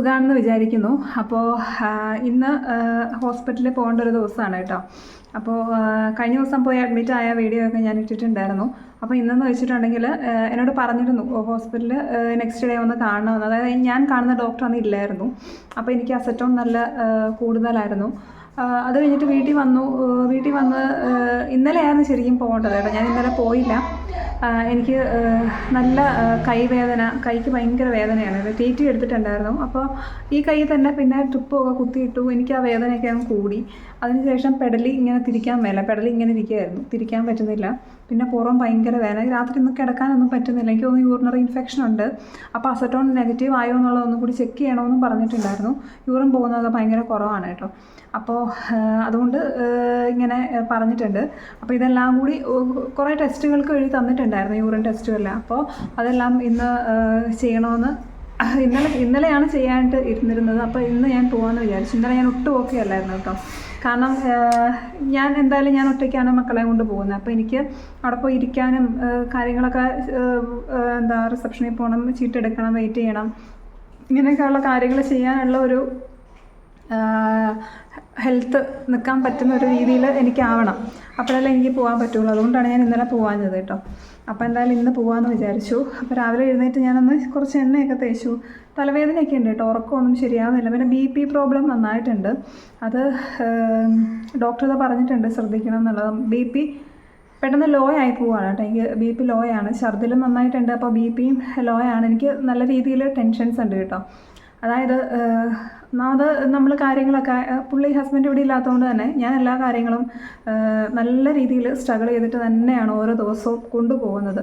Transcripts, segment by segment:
സുഖമാണെന്ന് വിചാരിക്കുന്നു. അപ്പോൾ ഇന്ന് ഹോസ്പിറ്റലിൽ പോകേണ്ട ഒരു ദിവസമാണ് കേട്ടോ. അപ്പോൾ കഴിഞ്ഞ ദിവസം പോയി അഡ്മിറ്റ് ആയ വീഡിയോ ഒക്കെ ഞാൻ ഇട്ടിട്ടുണ്ടായിരുന്നു. അപ്പോൾ ഇന്നെന്ന് വെച്ചിട്ടുണ്ടെങ്കിൽ എന്നോട് പറഞ്ഞിരുന്നു ഹോസ്പിറ്റലിൽ നെക്സ്റ്റ് ഡേ ഒന്ന് കാണണമെന്ന് അതായത് ഞാൻ കാണുന്ന ഡോക്ടർ അന്ന് ഇല്ലായിരുന്നു. അപ്പോൾ എനിക്ക് അസറ്റോൺ നല്ല കൂടുതലായിരുന്നു. അത് കഴിഞ്ഞിട്ട് വീട്ടിൽ വന്നു. വീട്ടിൽ വന്ന് ഇന്നലെയായിരുന്നു ശരിക്കും പോകേണ്ടത് കേട്ടോ. ഞാൻ ഇന്നലെ പോയില്ല. എനിക്ക് നല്ല കൈവേദന കൈക്ക് ഭയങ്കര വേദനയാണ്. ടി ടി എടുത്തിട്ടുണ്ടായിരുന്നു. അപ്പോൾ ഈ കൈ തന്നെ പിന്നെ ട്രിപ്പൊക്കെ കുത്തിയിട്ടു എനിക്ക് ആ വേദനയൊക്കെ അങ്ങ് കൂടി. അതിനുശേഷം പെടലി ഇങ്ങനെ തിരിക്കാൻ മേല. പെടലി ഇങ്ങനെ ഇരിക്കുകയായിരുന്നു തിരിക്കാൻ പറ്റുന്നില്ല. പിന്നെ പുറം ഭയങ്കര വേദന. രാത്രി ഒന്നും കിടക്കാനൊന്നും പറ്റുന്നില്ല. എനിക്ക് തോന്നുന്നു യൂറിനറി ഇൻഫെക്ഷൻ ഉണ്ട്. അപ്പോൾ അസറ്റോൺ നെഗറ്റീവ് ആയോ എന്നുള്ളതൊന്നും കൂടി ചെക്ക് ചെയ്യണമെന്നും പറഞ്ഞിട്ടുണ്ടായിരുന്നു. യൂറിൻ പോകുന്നതൊക്കെ ഭയങ്കര കുറവാണ് കേട്ടോ. അപ്പോൾ അതുകൊണ്ട് ഇങ്ങനെ പറഞ്ഞിട്ടുണ്ട്. അപ്പോൾ ഇതെല്ലാം കൂടി കുറേ ടെസ്റ്റുകൾക്ക് എഴുതി തന്നിട്ടുണ്ടായിരുന്നു യൂറിൻ ടെസ്റ്റുമെല്ലാം അപ്പോൾ അതെല്ലാം ഇന്ന് ചെയ്യണമെന്ന് ഇന്നലെ ഇന്നലെയാണ് ചെയ്യാനായിട്ട് ഇരുന്നിരുന്നത്. അപ്പോൾ ഇന്ന് ഞാൻ പോകാമെന്ന് വിചാരിച്ചു. ഇന്നലെ ഞാൻ ഒട്ടും ഓക്കെ അല്ലായിരുന്നു കേട്ടോ. കാരണം ഞാൻ എന്തായാലും ഞാൻ ഒറ്റയ്ക്കാണ് മക്കളെ കൊണ്ട് പോകുന്നത്. അപ്പോൾ എനിക്ക് അവിടെ പോയി ഇരിക്കാനും കാര്യങ്ങളൊക്കെ എന്താ റിസപ്ഷനിൽ പോകണം ചീട്ടെടുക്കണം വെയിറ്റ് ചെയ്യണം. ഇങ്ങനെയൊക്കെയുള്ള കാര്യങ്ങൾ ചെയ്യാനുള്ള ഒരു ഹെൽത്ത് നിൽക്കാൻ പറ്റുന്ന ഒരു രീതിയിൽ എനിക്കാവണം. അപ്പോഴല്ലേ എനിക്ക് പോകാൻ പറ്റുള്ളൂ. അതുകൊണ്ടാണ് ഞാൻ ഇന്നലെ പോകാഞ്ഞത് കേട്ടോ. അപ്പോൾ എന്തായാലും ഇന്ന് പോകാമെന്ന് വിചാരിച്ചു. അപ്പോൾ രാവിലെ എഴുന്നേറ്റ് ഞാനൊന്ന് കുറച്ച് എണ്ണയൊക്കെ തേച്ചു. തലവേദനയൊക്കെ ഉണ്ട് കേട്ടോ. ഉറക്കമൊന്നും ശരിയാവുന്നില്ല. പിന്നെ ബി പി പ്രോബ്ലം നന്നായിട്ടുണ്ട്. അത് ഡോക്ടർ പറഞ്ഞിട്ടുണ്ട് ശ്രദ്ധിക്കണം എന്നുള്ളത്. ബി പി പെട്ടെന്ന് ലോ ആയി പോവാണ് കേട്ടോ. എനിക്ക് ബി പി ലോ ആണ്. ഛർദിലും നന്നായിട്ടുണ്ട്. അപ്പോൾ ബി പിയും ലോ ആണ്. എനിക്ക് നല്ല രീതിയിൽ ടെൻഷൻസ് ഉണ്ട് കേട്ടോ. അതായത് അത് നമ്മൾ കാര്യങ്ങളൊക്കെ പുള്ളി ഹസ്ബൻഡ് ഇവിടെ ഇല്ലാത്തതുകൊണ്ട് തന്നെ ഞാൻ എല്ലാ കാര്യങ്ങളും നല്ല രീതിയിൽ സ്ട്രഗിൾ ചെയ്തിട്ട് തന്നെയാണ് ഓരോ ദിവസവും കൊണ്ടുപോകുന്നത്.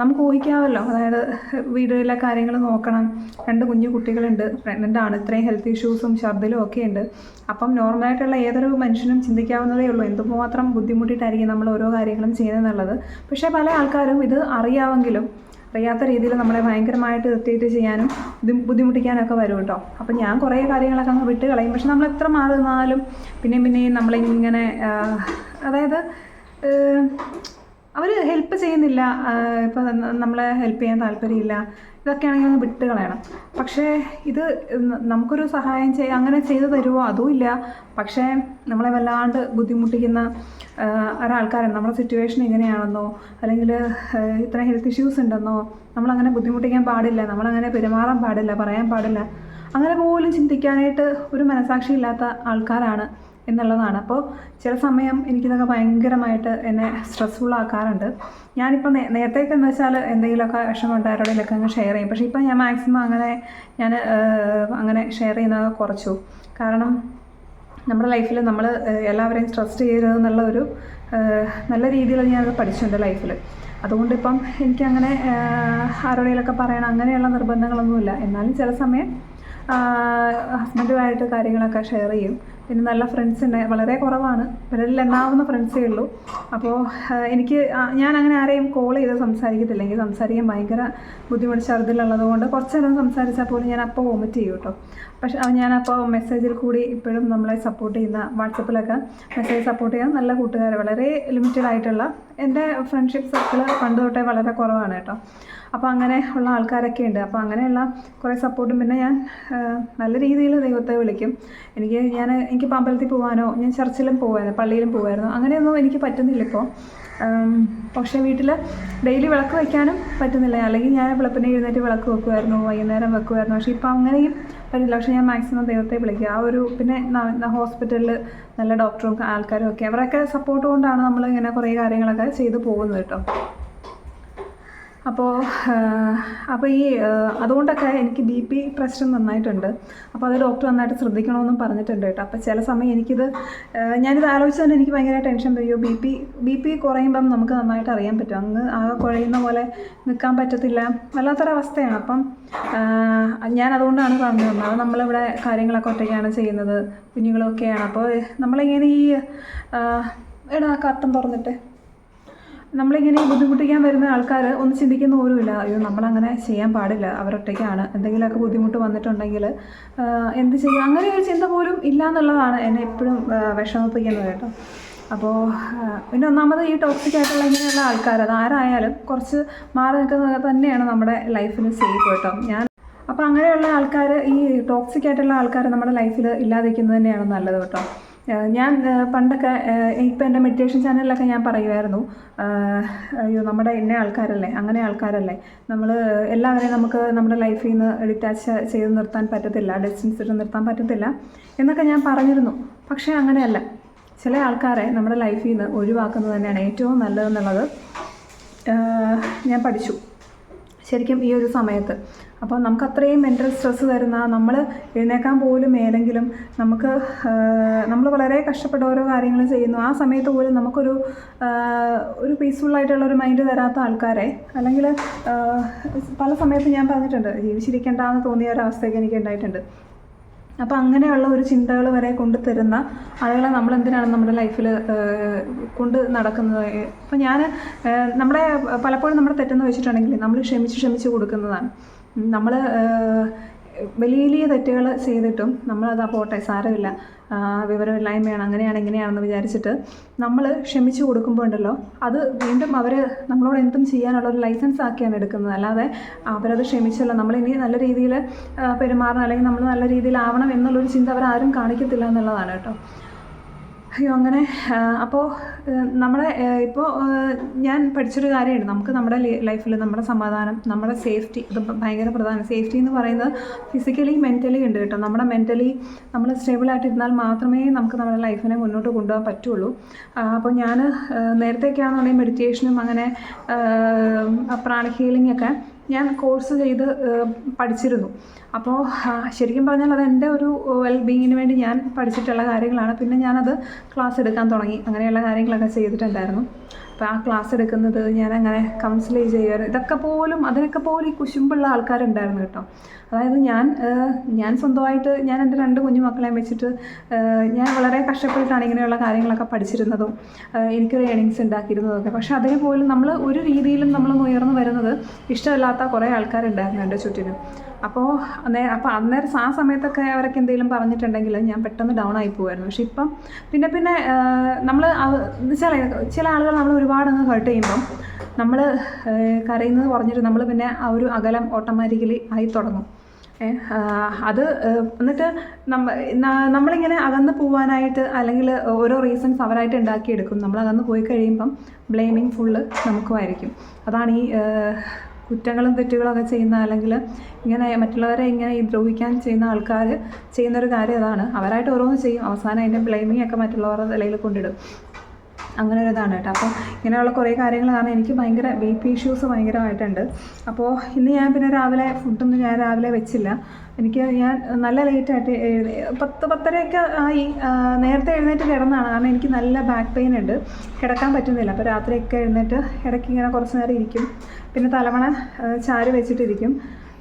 നമുക്ക് ഊഹിക്കാമല്ലോ. അതായത് വീടുകളിലെ കാര്യങ്ങൾ നോക്കണം. രണ്ട് കുഞ്ഞു കുട്ടികളുണ്ട്. പ്രഗ്നന്റ് ആണ്. ഇത്രയും ഹെൽത്ത് ഇഷ്യൂസും ഛർദിലും ഒക്കെ ഉണ്ട്. അപ്പം നോർമലായിട്ടുള്ള ഏതൊരു മനുഷ്യനും ചിന്തിക്കാവുന്നതേ ഉള്ളൂ. എന്തുമാത്രം ബുദ്ധിമുട്ടിയിട്ടായിരിക്കും നമ്മൾ ഓരോ കാര്യങ്ങളും ചെയ്യുന്നത് എന്നുള്ളത്. പക്ഷേ പല ആൾക്കാരും ഇത് അറിയാമെങ്കിലും അറിയാത്ത രീതിയിൽ നമ്മളെ ഭയങ്കരമായിട്ട് ഇറിറ്റേറ്റ് ചെയ്യാനും ബുദ്ധി- ബുദ്ധിമുട്ടിക്കാനൊക്കെ വരും കേട്ടോ. അപ്പം ഞാൻ കുറേ കാര്യങ്ങളൊക്കെ അങ്ങ് വിട്ട് കളയും. പക്ഷെ നമ്മൾ എത്ര മാറി നിന്നാലും പിന്നെയും പിന്നെയും നമ്മളിങ്ങനെ അതായത് അവർ ഹെൽപ്പ് ചെയ്യുന്നില്ല. ഇപ്പം നമ്മളെ ഹെൽപ്പ് ചെയ്യാൻ താല്പര്യമില്ല. ഇതൊക്കെയാണെങ്കിൽ ഒന്ന് വിട്ട് കളയണം. പക്ഷേ ഇത് നമുക്കൊരു സഹായം ചെയ്യുക അങ്ങനെ ചെയ്തു തരുമോ അതും ഇല്ല. പക്ഷേ നമ്മളെ വല്ലാണ്ട് ബുദ്ധിമുട്ടിക്കുന്ന ഒരാൾക്കാരെ നമ്മുടെ സിറ്റുവേഷൻ എങ്ങനെയാണെന്നോ അല്ലെങ്കിൽ ഇത്ര ഹെൽത്ത് ഇഷ്യൂസ് ഉണ്ടെന്നോ നമ്മളങ്ങനെ ബുദ്ധിമുട്ടിക്കാൻ പാടില്ല. നമ്മളങ്ങനെ പെരുമാറാൻ പാടില്ല പറയാൻ പാടില്ല. അങ്ങനെ പോലും ചിന്തിക്കാനായിട്ട് ഒരു മനസാക്ഷി ഇല്ലാത്ത ആൾക്കാരാണ് എന്നുള്ളതാണ്. അപ്പോൾ ചില സമയം എനിക്കിതൊക്കെ ഭയങ്കരമായിട്ട് എന്നെ സ്ട്രെസ്ഫുൾ ആക്കാറുണ്ട്. ഞാനിപ്പോൾ നേരത്തേക്ക് എന്ന് വെച്ചാൽ എന്തെങ്കിലുമൊക്കെ വിഷമം ഉണ്ടായവരോടെങ്കിലൊക്കെ അങ്ങ് ഷെയർ ചെയ്യും. പക്ഷേ ഇപ്പോൾ ഞാൻ മാക്സിമം അങ്ങനെ ഞാൻ അങ്ങനെ ഷെയർ ചെയ്യുന്നത് കുറച്ചു. കാരണം നമ്മുടെ ലൈഫിൽ നമ്മൾ എല്ലാവരെയും സ്ട്രെസ് ചെയ്യരുത് എന്നുള്ള ഒരു നല്ല രീതിയിൽ ഞാനത് പഠിച്ചിട്ടുണ്ട് ലൈഫിൽ അതുകൊണ്ട് ഇപ്പം എനിക്കങ്ങനെ ആരോടെങ്കിലൊക്കെ പറയണം അങ്ങനെയുള്ള നിർബന്ധങ്ങളൊന്നുമില്ല. എന്നാലും ചില സമയം ഹസ്ബൻഡുമായിട്ട് കാര്യങ്ങളൊക്കെ ഷെയർ ചെയ്യും. പിന്നെ നല്ല ഫ്രണ്ട്സ് ഉണ്ട്. വളരെ കുറവാണ്. വിരലിൽ എണ്ണാവുന്ന ഫ്രണ്ട്സേ ഉള്ളൂ. അപ്പോൾ എനിക്ക് ഞാൻ അങ്ങനെ ആരെയും കോൾ ചെയ്ത് സംസാരിക്കത്തില്ല എനിക്ക് സംസാരിക്കാൻ ഭയങ്കര ബുദ്ധിമുട്ട് ഛർദിലുള്ളത് കൊണ്ട് കുറച്ച് നേരം സംസാരിച്ചാൽ പോലും ഞാൻ അപ്പോൾ വോമിറ്റ് ചെയ്യും കേട്ടോ. പക്ഷെ ഞാനപ്പോൾ മെസ്സേജിൽ കൂടി ഇപ്പോഴും നമ്മളെ സപ്പോർട്ട് ചെയ്യുന്ന വാട്സപ്പിലൊക്കെ മെസ്സേജ് സപ്പോർട്ട് ചെയ്യുന്ന നല്ല കൂട്ടുകാർ വളരെ ലിമിറ്റഡ് ആയിട്ടുള്ള എന്റെ ഫ്രണ്ട്ഷിപ്പ് സർക്കിൾ പണ്ട് തൊട്ടേ വളരെ കുറവാണ് കേട്ടോ. അപ്പോൾ അങ്ങനെ ഉള്ള ആൾക്കാരൊക്കെ ഉണ്ട്. അപ്പോൾ അങ്ങനെയുള്ള കുറേ സപ്പോർട്ടും പിന്നെ ഞാൻ നല്ല രീതിയിൽ ദൈവത്തെ വിളിക്കും. എനിക്ക് ഞാൻ എനിക്ക് അമ്പലത്തിൽ പോകാനോ ഞാൻ ചർച്ചിലും പോകുമായിരുന്നു പള്ളിയിലും പോകുമായിരുന്നു അങ്ങനെയൊന്നും എനിക്ക് പറ്റുന്നില്ല ഇപ്പോൾ പക്ഷേ വീട്ടിൽ ഡെയിലി വിളക്ക് വയ്ക്കാനും പറ്റുന്നില്ല. അല്ലെങ്കിൽ ഞാൻ വെളുപ്പിനെ എഴുന്നേറ്റ് വിളക്ക് വെക്കുമായിരുന്നു വൈകുന്നേരം വെക്കുമായിരുന്നു പക്ഷേ ഇപ്പോൾ അങ്ങനെയും പറ്റില്ല പക്ഷേ ഞാൻ മാക്സിമം ദൈവത്തെ വിളിക്കുക ആ ഒരു പിന്നെ ഹോസ്പിറ്റലിൽ നല്ല ഡോക്ടറും ആൾക്കാരും ഒക്കെ. അവരൊക്കെ സപ്പോർട്ട് കൊണ്ടാണ് നമ്മൾ ഇങ്ങനെ കുറേ കാര്യങ്ങളൊക്കെ ചെയ്തു പോകുന്നത് കേട്ടോ. അപ്പോൾ അപ്പോൾ ഈ അതുകൊണ്ടൊക്കെ എനിക്ക് ബി പി പ്രശ്നം നന്നായിട്ടുണ്ട്. അപ്പോൾ അത് ഡോക്ടർ നന്നായിട്ട് ശ്രദ്ധിക്കണമെന്നും പറഞ്ഞിട്ടുണ്ട് കേട്ടോ. അപ്പോൾ ചില സമയം എനിക്കിത് ഞാനിത് ആലോചിച്ച് തന്നെ എനിക്ക് ഭയങ്കര ടെൻഷൻ വയ്യോ ബി പി ബി പി കുറയുമ്പം നമുക്ക് നന്നായിട്ട് അറിയാൻ പറ്റും. അങ്ങ് ആകെ കുഴയുന്ന പോലെ നിൽക്കാൻ പറ്റത്തില്ല. വല്ലാത്തൊരവസ്ഥയാണ് അപ്പം ഞാൻ അതുകൊണ്ടാണ് പറഞ്ഞു തന്നത് അത് നമ്മളിവിടെ കാര്യങ്ങളൊക്കെ ഒറ്റയ്ക്കാണ് ചെയ്യുന്നത്. കുഞ്ഞുങ്ങളൊക്കെയാണ്. അപ്പോൾ നമ്മളിങ്ങനെ ഈ എടാ കർട്ടൻ തുറന്നിട്ട്. നമ്മളിങ്ങനെ ബുദ്ധിമുട്ടിക്കാൻ വരുന്ന ആൾക്കാർ ഒന്ന് ചിന്തിക്കുന്ന ഇല്ല. അയ്യോ നമ്മളങ്ങനെ ചെയ്യാൻ പാടില്ല. അവരൊറ്റയ്ക്കാണ് എന്തെങ്കിലുമൊക്കെ ബുദ്ധിമുട്ട് വന്നിട്ടുണ്ടെങ്കിൽ എന്ത് ചെയ്യും? അങ്ങനെ ഒരു ചിന്ത പോലും ഇല്ല എന്നുള്ളതാണ് എന്നെ എപ്പോഴും വിഷമിപ്പിക്കുന്നത് കേട്ടോ. അപ്പോൾ പിന്നെ ഒന്നാമത് ഈ ടോക്സിക് ആയിട്ടുള്ള ഇങ്ങനെയുള്ള ആൾക്കാർ അത് ആരായാലും കുറച്ച് മാറി നിൽക്കുന്നത് തന്നെയാണ് നമ്മുടെ ലൈഫിന് സേഫ് കേട്ടോ. ഞാൻ അപ്പോൾ അങ്ങനെയുള്ള ആൾക്കാർ ഈ ടോക്സിക് ആയിട്ടുള്ള ആൾക്കാർ നമ്മുടെ ലൈഫിൽ ഇല്ലാതിരിക്കുന്നത് തന്നെയാണ് നല്ലത് കേട്ടോ. ഞാൻ പണ്ടൊക്കെ ഇപ്പം എന്റെ മെഡിറ്റേഷൻ ചാനലിലൊക്കെ ഞാൻ പറയുമായിരുന്നു അയ്യോ നമ്മുടെ ഇന്ന ആൾക്കാരല്ലേ അങ്ങനെ ആൾക്കാരല്ലേ. നമ്മൾ എല്ലാവരെയും നമുക്ക് നമ്മുടെ ലൈഫിൽ നിന്ന് ഡിറ്റാച്ച് ചെയ്ത് നിർത്താൻ പറ്റത്തില്ല ഡിസ്റ്റൻസ് ഇട്ട് നിർത്താൻ പറ്റത്തില്ല എന്നൊക്കെ ഞാൻ പറഞ്ഞിരുന്നു. പക്ഷേ അങ്ങനെയല്ല. ചില ആൾക്കാരെ നമ്മുടെ ലൈഫിൽ നിന്ന് ഒഴിവാക്കുന്നത് തന്നെയാണ് ഏറ്റവും നല്ലതെന്നുള്ളത് ഞാൻ പഠിച്ചു. ശരിക്കും ഈ ഒരു സമയത്ത്. അപ്പോൾ നമുക്ക് അത്രയും മെന്റൽ സ്ട്രെസ്സ് തരുന്ന നമ്മൾ എഴുന്നേക്കാൻ പോലും ഏതെങ്കിലും നമുക്ക് നമ്മൾ വളരെ കഷ്ടപ്പെട്ട ഓരോ കാര്യങ്ങൾ ചെയ്യുന്നു. ആ സമയത്ത് പോലും നമുക്കൊരു ഒരു ഒരു പീസ്ഫുള്ളായിട്ടുള്ള ഒരു മൈൻഡ് തരാത്ത ആൾക്കാരെ അല്ലെങ്കിൽ പല സമയത്തും ഞാൻ പറഞ്ഞിട്ടുണ്ട് ജീവിച്ചിരിക്കേണ്ട എന്ന് തോന്നിയ ഒരവസ്ഥയൊക്കെ എനിക്ക് ഉണ്ടായിട്ടുണ്ട്. അപ്പോൾ അങ്ങനെയുള്ള ഒരു ചിന്തകൾ വരെ കൊണ്ട് തരുന്ന ആളുകളെ നമ്മൾ എന്തിനാണ് നമ്മുടെ ലൈഫിൽ കൊണ്ട് നടക്കുന്നത്? അപ്പോൾ ഞാൻ നമ്മുടെ പലപ്പോഴും നമ്മുടെ തെറ്റെന്ന് വെച്ചിട്ടുണ്ടെങ്കിൽ നമ്മൾ ക്ഷമിച്ച് ക്ഷമിച്ച് കൊടുക്കുന്നതാണ്. നമ്മൾ വലിയ വലിയ തെറ്റുകൾ ചെയ്തിട്ടും നമ്മളത് ആ പോട്ടെ സാരമില്ല. വിവരമില്ലായ്മയാണ് അങ്ങനെയാണ് ഇങ്ങനെയാണെന്ന് വിചാരിച്ചിട്ട് നമ്മൾ ക്ഷമിച്ചു കൊടുക്കുമ്പോൾ ഉണ്ടല്ലോ അത് വീണ്ടും അവർ നമ്മളോട് എന്തും ചെയ്യാനുള്ള ഒരു ലൈസൻസ് ആക്കിയാണ് എടുക്കുന്നത്. അല്ലാതെ അവരത് നമ്മൾ ഇനി നല്ല രീതിയിൽ പെരുമാറണം അല്ലെങ്കിൽ നമ്മൾ നല്ല രീതിയിലാവണം എന്നുള്ളൊരു ചിന്ത അവരാരും കാണിക്കത്തില്ല എന്നുള്ളതാണ് കേട്ടോ. അയ്യോ അങ്ങനെ അപ്പോൾ നമ്മളെ ഇപ്പോൾ ഞാൻ പഠിച്ചൊരു കാര്യമുണ്ട്. നമുക്ക് നമ്മുടെ ലൈഫിൽ നമ്മുടെ സമാധാനം നമ്മുടെ സേഫ്റ്റി ഇത് ഭയങ്കര പ്രധാനം. സേഫ്റ്റി എന്ന് പറയുന്നത് ഫിസിക്കലി മെന്റലി ഉണ്ട് കേട്ടോ. നമ്മുടെ മെന്റലി നമ്മൾ സ്റ്റേബിളായിട്ടിരുന്നാൽ മാത്രമേ നമുക്ക് നമ്മുടെ ലൈഫിനെ മുന്നോട്ട് കൊണ്ടുപോകാൻ പറ്റുള്ളൂ. അപ്പോൾ ഞാൻ നേരത്തെയൊക്കെയാണെന്നുണ്ടെങ്കിൽ മെഡിറ്റേഷനും അങ്ങനെ പ്രാണ ഹീലിംഗ് ഒക്കെ ഞാൻ കോഴ്സ് ചെയ്ത് പഠിച്ചിരുന്നു. അപ്പോൾ ശരിക്കും പറഞ്ഞാൽ അത് എന്റെ ഒരു വെൽ ബീങ്ങിന് വേണ്ടി ഞാൻ പഠിച്ചിട്ടുള്ള കാര്യങ്ങളാണ്. പിന്നെ ഞാനത് ക്ലാസ് എടുക്കാൻ തുടങ്ങി. അങ്ങനെയുള്ള കാര്യങ്ങളൊക്കെ ചെയ്തിട്ടുണ്ടായിരുന്നു. അപ്പോൾ ആ ക്ലാസ് എടുക്കുന്നത് ഞാൻ അങ്ങനെ കൗൺസിൽ ചെയ്യാറ് ഇതൊക്കെ പോലും അതിനൊക്കെ പോലും ഈ കുശുമ്പുള്ള ആൾക്കാരുണ്ടായിരുന്നു കേട്ടോ. അതായത് ഞാൻ ഞാൻ സ്വന്തമായിട്ട് ഞാൻ എന്റെ രണ്ട് കുഞ്ഞു മക്കളെയും വെച്ചിട്ട് ഞാൻ വളരെ കഷ്ടപ്പെട്ടിട്ടാണ് ഇങ്ങനെയുള്ള കാര്യങ്ങളൊക്കെ പഠിച്ചിരുന്നതും എനിക്ക് എനിക്കൊരു ഏണിങ്സ് ഉണ്ടാക്കിയിരുന്നതൊക്കെ. പക്ഷെ അതിന് പോലും നമ്മൾ ഒരു രീതിയിലും നമ്മൾ ഉയർന്നു വരുന്നത് ഇഷ്ടമല്ലാത്ത കുറേ ആൾക്കാരുണ്ടായിരുന്നു എന്റെ ചുറ്റിനും. അപ്പോൾ അപ്പോൾ അന്നേരം ആ സമയത്തൊക്കെ അവരൊക്കെ എന്തെങ്കിലും പറഞ്ഞിട്ടുണ്ടെങ്കിൽ ഞാൻ പെട്ടെന്ന് ഡൗൺ ആയി പോകുമായിരുന്നു പക്ഷെ ഇപ്പം പിന്നെ പിന്നെ നമ്മൾ ചില ചില ആളുകൾ നമ്മൾ ഒരുപാട് അങ്ങ് ഹേർട്ട് ചെയ്യുമ്പം നമ്മൾ കരയുന്നത് കുറഞ്ഞിട്ട് നമ്മൾ പിന്നെ ആ ഒരു അകലം ഓട്ടോമാറ്റിക്കലി ആയി തുടങ്ങും. അത് എന്നിട്ട് നമ്മ നമ്മളിങ്ങനെ അകന്ന് പോവാനായിട്ട് അല്ലെങ്കിൽ ഓരോ റീസൺസ് അവരായിട്ട് ഉണ്ടാക്കിയെടുക്കും. നമ്മൾ അകന്ന് പോയി കഴിയുമ്പം ബ്ലെയിമിങ് ഫുള്ള് നമുക്കുമായിരിക്കും അതാണ് ഈ കുറ്റങ്ങളും തെറ്റുകളൊക്കെ ചെയ്യുന്ന അല്ലെങ്കിൽ ഇങ്ങനെ മറ്റുള്ളവരെ ഇങ്ങനെ ദ്രോഹിക്കാൻ ചെയ്യുന്ന ആൾക്കാർ ചെയ്യുന്നൊരു കാര്യം അതാണ്. അവരായിട്ട് ഓരോന്ന് ചെയ്യും. അവസാനം അതിന്റെ ബ്ലെയിമിങ് ഒക്കെ മറ്റുള്ളവരുടെ തലയിൽ കൊണ്ടിടും. അങ്ങനെ ഒരു ഇതാണ് കേട്ടോ. അപ്പോൾ ഇങ്ങനെയുള്ള കുറേ കാര്യങ്ങൾ കാരണം എനിക്ക് ഭയങ്കര ബി ഇഷ്യൂസ് ഭയങ്കരമായിട്ടുണ്ട്. അപ്പോൾ ഇന്ന് ഞാൻ പിന്നെ രാവിലെ ഫുഡൊന്നും ഞാൻ രാവിലെ വെച്ചില്ല. എനിക്ക് ഞാൻ നല്ല ലേറ്റായിട്ട് പത്ത് പത്തരയൊക്കെ ആയി. നേരത്തെ എഴുന്നേറ്റ് കിടന്നാണ്. കാരണം എനിക്ക് നല്ല ബാക്ക് പെയിൻ ഉണ്ട്. കിടക്കാൻ പറ്റുന്നില്ല. അപ്പോൾ രാത്രിയൊക്കെ എഴുന്നേറ്റ് ഇടയ്ക്ക് ഇങ്ങനെ കുറച്ച് നേരം ഇരിക്കും. പിന്നെ തലമണ ചാരി വെച്ചിട്ടിരിക്കും.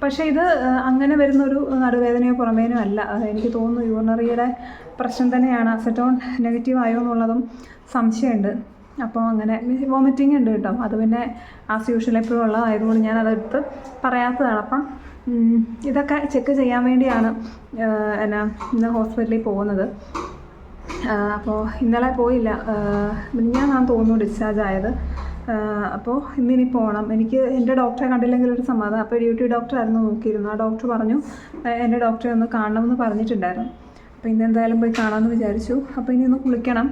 പക്ഷേ ഇത് അങ്ങനെ വരുന്നൊരു നടുവേദനയോ പുറമേനോ അല്ല. എനിക്ക് തോന്നുന്നു യൂറിനറിയുടെ പ്രശ്നം തന്നെയാണ്. അസറ്റോൺ നെഗറ്റീവ് ആയോ എന്നുള്ളതും സംശയമുണ്ട്. അപ്പോൾ അങ്ങനെ വോമിറ്റിംഗ് ഉണ്ട് കേട്ടോ. അത് പിന്നെ ആസ് യൂഷ്വൽ എപ്പോഴും ഉള്ളതായതുകൊണ്ട് ഞാൻ അതെടുത്ത് പറയാത്തതാണ്. അപ്പം ഇതൊക്കെ ചെക്ക് ചെയ്യാൻ വേണ്ടിയാണ് എന്നാ ഇന്ന് ഹോസ്പിറ്റലിൽ പോകുന്നത്. അപ്പോൾ ഇന്നലെ പോയില്ല. ഞാൻ തോന്നുന്നു ഡിസ്ചാർജ് ആയത്. അപ്പോൾ ഇനി പോകണം എനിക്ക് എന്റെ ഡോക്ടറെ കണ്ടില്ലെങ്കിൽ ഒരു സമാധാനം. അപ്പോൾ ഡ്യൂട്ടി ഡോക്ടറായിരുന്നു നോക്കിയിരുന്നു ആ ഡോക്ടർ പറഞ്ഞു "ആ, എന്റെ ഡോക്ടറെ ഒന്ന് കാണണമെന്ന് പറഞ്ഞിട്ടുണ്ടായിരുന്നു. അപ്പോൾ ഇന്ന് എന്തായാലും പോയി കാണാമെന്ന് വിചാരിച്ചു. അപ്പോൾ ഇനി ഒന്ന് കുളിക്കണം.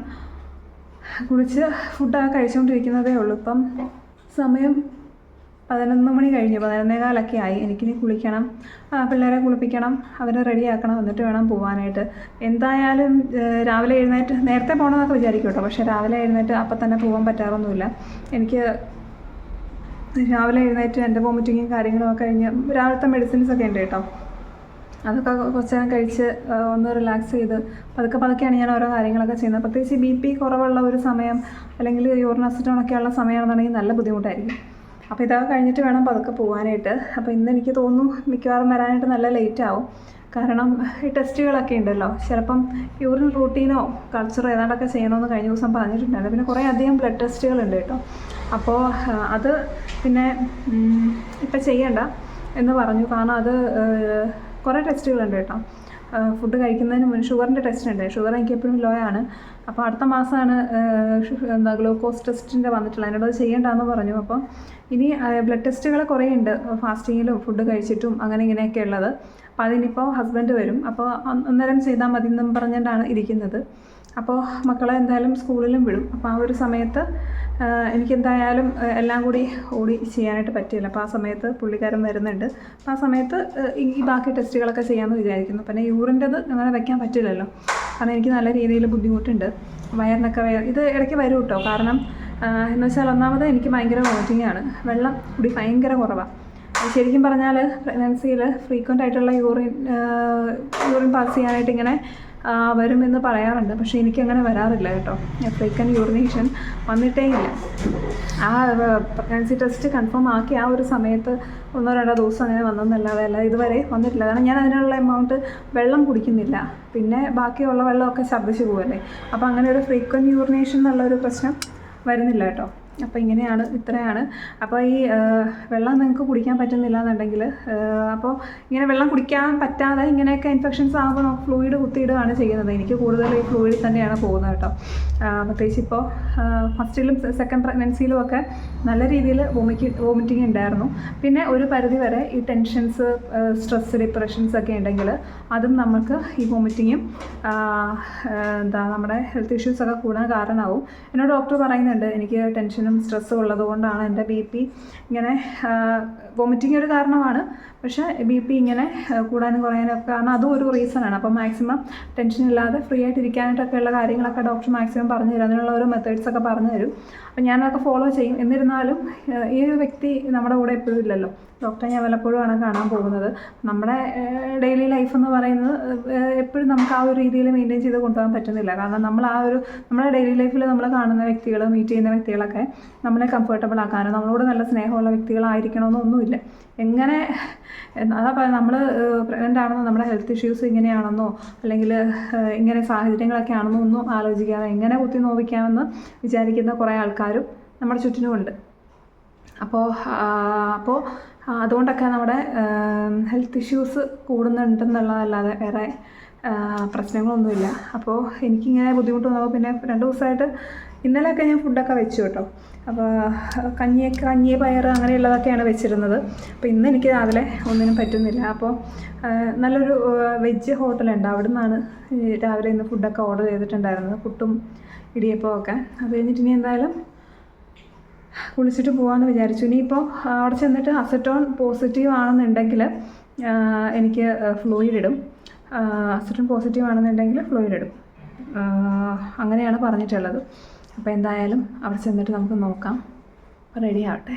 കുളിച്ച് ഫുഡൊക്കെ കഴിച്ചുകൊണ്ടിരിക്കുന്നതേ ഉള്ളൂ. ഇപ്പം സമയം പതിനൊന്ന് മണി കഴിഞ്ഞു. പതിനൊന്നേ കാലൊക്കെ ആയി. എനിക്കിനി കുളിക്കണം. പിള്ളേരെ കുളിപ്പിക്കണം. അവരെ റെഡിയാക്കണം. എന്നിട്ട് വേണം പോകാനായിട്ട് എന്തായാലും രാവിലെ എഴുന്നേറ്റ് നേരത്തെ പോകണമെന്നൊക്കെ വിചാരിക്കും കേട്ടോ പക്ഷേ രാവിലെ എഴുന്നേറ്റ് അപ്പം തന്നെ പോകാൻ പറ്റാറൊന്നുമില്ല. എനിക്ക് രാവിലെ എഴുന്നേറ്റ് എന്റെ വോമിറ്റിങ്ങും കാര്യങ്ങളും ഒക്കെ കഴിഞ്ഞ് രാവിലത്തെ മെഡിസിൻസ് ഒക്കെ ഉണ്ട് കേട്ടോ. അതൊക്കെ കുറച്ച് നേരം കഴിച്ച് ഒന്ന് റിലാക്സ് ചെയ്ത് പതുക്കെ പതുക്കെയാണ് ഞാൻ ഓരോ കാര്യങ്ങളൊക്കെ ചെയ്യുന്നത്. പ്രത്യേകിച്ച് ബി പി കുറവുള്ള ഒരു സമയം അല്ലെങ്കിൽ യൂറിനാസിറ്റോണൊക്കെ ഉള്ള സമയമാണെന്നുണ്ടെങ്കിൽ നല്ല ബുദ്ധിമുട്ടായിരിക്കും. അപ്പോൾ ഇതൊക്കെ കഴിഞ്ഞിട്ട് വേണം പതുക്കെ പോകാനായിട്ട് അപ്പോൾ ഇന്ന് എനിക്ക് തോന്നുന്നു മിക്കവാറും വരാനായിട്ട് നല്ല ലേറ്റ് ആവും. കാരണം ഈ ടെസ്റ്റുകളൊക്കെ ഉണ്ടല്ലോ. ചിലപ്പം യൂറിൻ റൂട്ടീനോ കൾച്ചറോ ഏതാണ്ടൊക്കെ ചെയ്യണമെന്ന് കഴിഞ്ഞ ദിവസം പറഞ്ഞിട്ടുണ്ടായിരുന്നു. പിന്നെ കുറേ അധികം ബ്ലഡ് ടെസ്റ്റുകളുണ്ട് കേട്ടോ. അപ്പോൾ അത് പിന്നെ ഇപ്പം ചെയ്യണ്ട എന്ന് പറഞ്ഞു. കാരണം അത് കുറേ ടെസ്റ്റുകളുണ്ട് കേട്ടോ. ഫുഡ് കഴിക്കുന്നതിന് മുന്നേ ഷുഗറിന്റെ ടെസ്റ്റ് ഉണ്ട് ഷുഗർ എനിക്ക് എപ്പോഴും ലോ ആണ്. അപ്പോൾ അടുത്ത മാസമാണ് എന്താ ഗ്ലൂക്കോസ് ടെസ്റ്റിന്റെ വന്നിട്ടുള്ളത്. അതിനോട് അത് ചെയ്യേണ്ടെന്ന് പറഞ്ഞു. അപ്പോൾ ഇനി ബ്ലഡ് ടെസ്റ്റുകൾ കുറേ ഉണ്ട് ഫാസ്റ്റിങ്ങിലും ഫുഡ് കഴിച്ചിട്ടും അങ്ങനെ ഇങ്ങനെയൊക്കെ ഉള്ളത് അപ്പോൾ അതിനിപ്പോൾ ഹസ്ബൻഡ് വരും. അപ്പോൾ അന്നേരം ചെയ്താൽ മതി എന്നും പറഞ്ഞിട്ടാണ് ഇരിക്കുന്നത്. അപ്പോൾ മക്കളെ എന്തായാലും സ്കൂളിലും വിടും. അപ്പോൾ ആ ഒരു സമയത്ത് എനിക്കെന്തായാലും എല്ലാം കൂടി ഓടി ചെയ്യാനായിട്ട് പറ്റില്ല. അപ്പോൾ ആ സമയത്ത് പുള്ളിക്കാരൻ വരുന്നുണ്ട്. അപ്പോൾ ആ സമയത്ത് ഈ ബാക്കി ടെസ്റ്റുകളൊക്കെ ചെയ്യാമെന്ന് വിചാരിക്കുന്നു. പിന്നെ യൂറിന്റെത് അങ്ങനെ വയ്ക്കാൻ പറ്റില്ലല്ലോ. കാരണം എനിക്ക് നല്ല രീതിയിൽ ബുദ്ധിമുട്ടുണ്ട്. വയറിനൊക്കെ വയർ ഇത് ഇടയ്ക്ക് വരും കേട്ടോ. കാരണം എന്ന് വെച്ചാൽ ഒന്നാമത് എനിക്ക് ഭയങ്കര വോമിറ്റിംഗ് ആണ്. വെള്ളം കൂടി ഭയങ്കര കുറവാണ് ശരിക്കും പറഞ്ഞാൽ പ്രഗ്നൻസിയിൽ ഫ്രീക്വന്റ് ആയിട്ടുള്ള യൂറിൻ യൂറിൻ പാസ് ചെയ്യാനായിട്ട് ഇങ്ങനെ വരുമെന്ന് പറയാറുണ്ട്. പക്ഷേ എനിക്കങ്ങനെ വരാറില്ല കേട്ടോ. ഫ്രീക്വന്റ് യൂറിനേഷൻ വന്നിട്ടേ ഇല്ല. ആ പ്രഗ്നൻസി ടെസ്റ്റ് കൺഫേം ആക്കി ആ ഒരു സമയത്ത് ഒന്നോ രണ്ടോ ദിവസം അങ്ങനെ വന്നെന്നല്ലാതെ അല്ല ഇതുവരെ വന്നിട്ടില്ല. കാരണം ഞാൻ അതിനുള്ള എമൗണ്ട് വെള്ളം കുടിക്കുന്നില്ല. പിന്നെ ബാക്കിയുള്ള വെള്ളമൊക്കെ ഛർദ്ദിച്ച് പോകല്ലേ അപ്പോൾ അങ്ങനെ ഒരു ഫ്രീക്വന്റ് യൂറിനേഷൻ എന്നുള്ളൊരു പ്രശ്നം വരുന്നില്ല കേട്ടോ. അപ്പോൾ ഇങ്ങനെയാണ് ഇത്രയാണ്. അപ്പോൾ ഈ വെള്ളം നിങ്ങൾക്ക് കുടിക്കാൻ പറ്റുന്നില്ല എന്നുണ്ടെങ്കിൽ അപ്പോൾ ഇങ്ങനെ വെള്ളം കുടിക്കാൻ പറ്റാതെ ഇങ്ങനെയൊക്കെ ഇൻഫെക്ഷൻസ് ആകുമ്പോൾ നമുക്ക് ഫ്ലൂയിഡ് കുത്തിയിടുകയാണ് ചെയ്യുന്നത്. എനിക്ക് കൂടുതൽ ഈ ഫ്ലൂയിഡിൽ തന്നെയാണ് പോകുന്നത് കേട്ടോ. പ്രത്യേകിച്ച് ഇപ്പോൾ ഫസ്റ്റിലും സെക്കൻഡ് പ്രഗ്നൻസിയിലും ഒക്കെ നല്ല രീതിയിൽ വോമിക്ക് വോമിറ്റിംഗ് ഉണ്ടായിരുന്നു. പിന്നെ ഒരു പരിധി വരെ ഈ ടെൻഷൻസ് സ്ട്രെസ് ഡിപ്രഷൻസ് ഒക്കെ ഉണ്ടെങ്കിൽ അതും നമുക്ക് ഈ വോമിറ്റിങ്ങും എന്താ നമ്മുടെ ഹെൽത്ത് ഇഷ്യൂസൊക്കെ കൂടാൻ കാരണമാവും. എന്നോട് ഡോക്ടർ പറയുന്നുണ്ട് എനിക്ക് ടെൻഷനും സ്ട്രെസ്സും ഉള്ളത് കൊണ്ടാണ് എന്റെ ബി പി ഇങ്ങനെ വോമിറ്റിംഗ് ഒരു കാരണമാണ്. പക്ഷേ ബി പി ഇങ്ങനെ കൂടാനും കുറയാനും ഒക്കെ കാരണം അതും ഒരു റീസണാണ് അപ്പോൾ മാക്സിമം ടെൻഷൻ ഇല്ലാതെ ഫ്രീ ആയിട്ട് ഇരിക്കാനായിട്ടൊക്കെ ഉള്ള കാര്യങ്ങളൊക്കെ ഡോക്ടർ മാക്സിമം പറഞ്ഞു തരും. അതിനുള്ള ഓരോ മെത്തേഡ്സ് ഒക്കെ പറഞ്ഞു തരും. അപ്പോൾ ഞാനതൊക്കെ ഫോളോ ചെയ്യും. എന്നിരുന്നാലും ഈ ഒരു വ്യക്തി നമ്മുടെ കൂടെ എപ്പോഴും ഇല്ലല്ലോ. ഡോക്ടറെ ഞാൻ വല്ലപ്പോഴുമാണ് കാണാൻ പോകുന്നത്. നമ്മുടെ ഡെയിലി ലൈഫ് എന്ന് പറയുന്നത് എപ്പോഴും നമുക്ക് ആ ഒരു രീതിയിൽ മെയിന്റെയിൻ ചെയ്ത് കൊണ്ടുപോകാൻ പറ്റുന്നില്ല. കാരണം നമ്മൾ ആ ഒരു നമ്മുടെ ഡെയിലി ലൈഫിൽ നമ്മൾ കാണുന്ന വ്യക്തികൾ മീറ്റ് ചെയ്യുന്ന വ്യക്തികളൊക്കെ നമ്മളെ കംഫർട്ടബിൾ ആക്കാനോ നമ്മളോട് നല്ല സ്നേഹമുള്ള വ്യക്തികളായിരിക്കണമെന്നൊന്നുമില്ല എങ്ങനെ അതാ പറയുന്നത് നമ്മൾ പ്രഗ്നന്റ് ആണെന്നോ നമ്മുടെ ഹെൽത്ത് ഇഷ്യൂസ് ഇങ്ങനെയാണെന്നോ അല്ലെങ്കിൽ ഇങ്ങനെ സാഹചര്യങ്ങളൊക്കെ ആണെന്നോ ഒന്നും ആലോചിക്കാതെ എങ്ങനെ കുത്തി നോവിക്കാമെന്ന് വിചാരിക്കുന്ന കുറേ ആൾക്കാരും നമ്മുടെ ചുറ്റിനുമുണ്ട്. അപ്പോൾ അപ്പോൾ അതുകൊണ്ടൊക്കെ നമ്മുടെ ഹെൽത്ത് ഇഷ്യൂസ് കൂടുന്നുണ്ടെന്നുള്ളതല്ലാതെ വേറെ പ്രശ്നങ്ങളൊന്നുമില്ല. അപ്പോൾ എനിക്കിങ്ങനെ ബുദ്ധിമുട്ട് വന്നപ്പോൾ പിന്നെ രണ്ട് ദിവസമായിട്ട് ഇന്നലെയൊക്കെ ഞാൻ ഫുഡൊക്കെ വെച്ചു കേട്ടോ. അപ്പോൾ കഞ്ഞിയൊക്കെ കഞ്ഞി പയർ അങ്ങനെയുള്ളതൊക്കെയാണ് വെച്ചിരുന്നത്. അപ്പോൾ ഇന്ന് എനിക്ക് രാവിലെ ഒന്നിനും പറ്റുന്നില്ല. അപ്പോൾ നല്ലൊരു വെജ് ഹോട്ടലുണ്ട്. അവിടെ നിന്നാണ് രാവിലെ ഇന്ന് ഫുഡൊക്കെ ഓർഡർ ചെയ്തിട്ടുണ്ടായിരുന്നത്. പുട്ടും ഇടിയപ്പവും ഒക്കെ. അത് കഴിഞ്ഞിട്ട് ഇനി എന്തായാലും കുളിച്ചിട്ട് പോകാമെന്ന് വിചാരിച്ചു. ഇനിയിപ്പോൾ അവിടെ ചെന്നിട്ട് അസറ്റോൺ പോസിറ്റീവ് ആണെന്നുണ്ടെങ്കിൽ എനിക്ക് ഫ്ലൂയിഡ് ഇടും. അസറ്റോൺ പോസിറ്റീവ് ആണെന്നുണ്ടെങ്കിൽ ഫ്ലൂയിഡ് ഇടും. അങ്ങനെയാണ് പറഞ്ഞിട്ടുള്ളത്. അപ്പോൾ എന്തായാലും അവിടെ ചെന്നിട്ട് നമുക്ക് നോക്കാം. റെഡി ആവട്ടെ.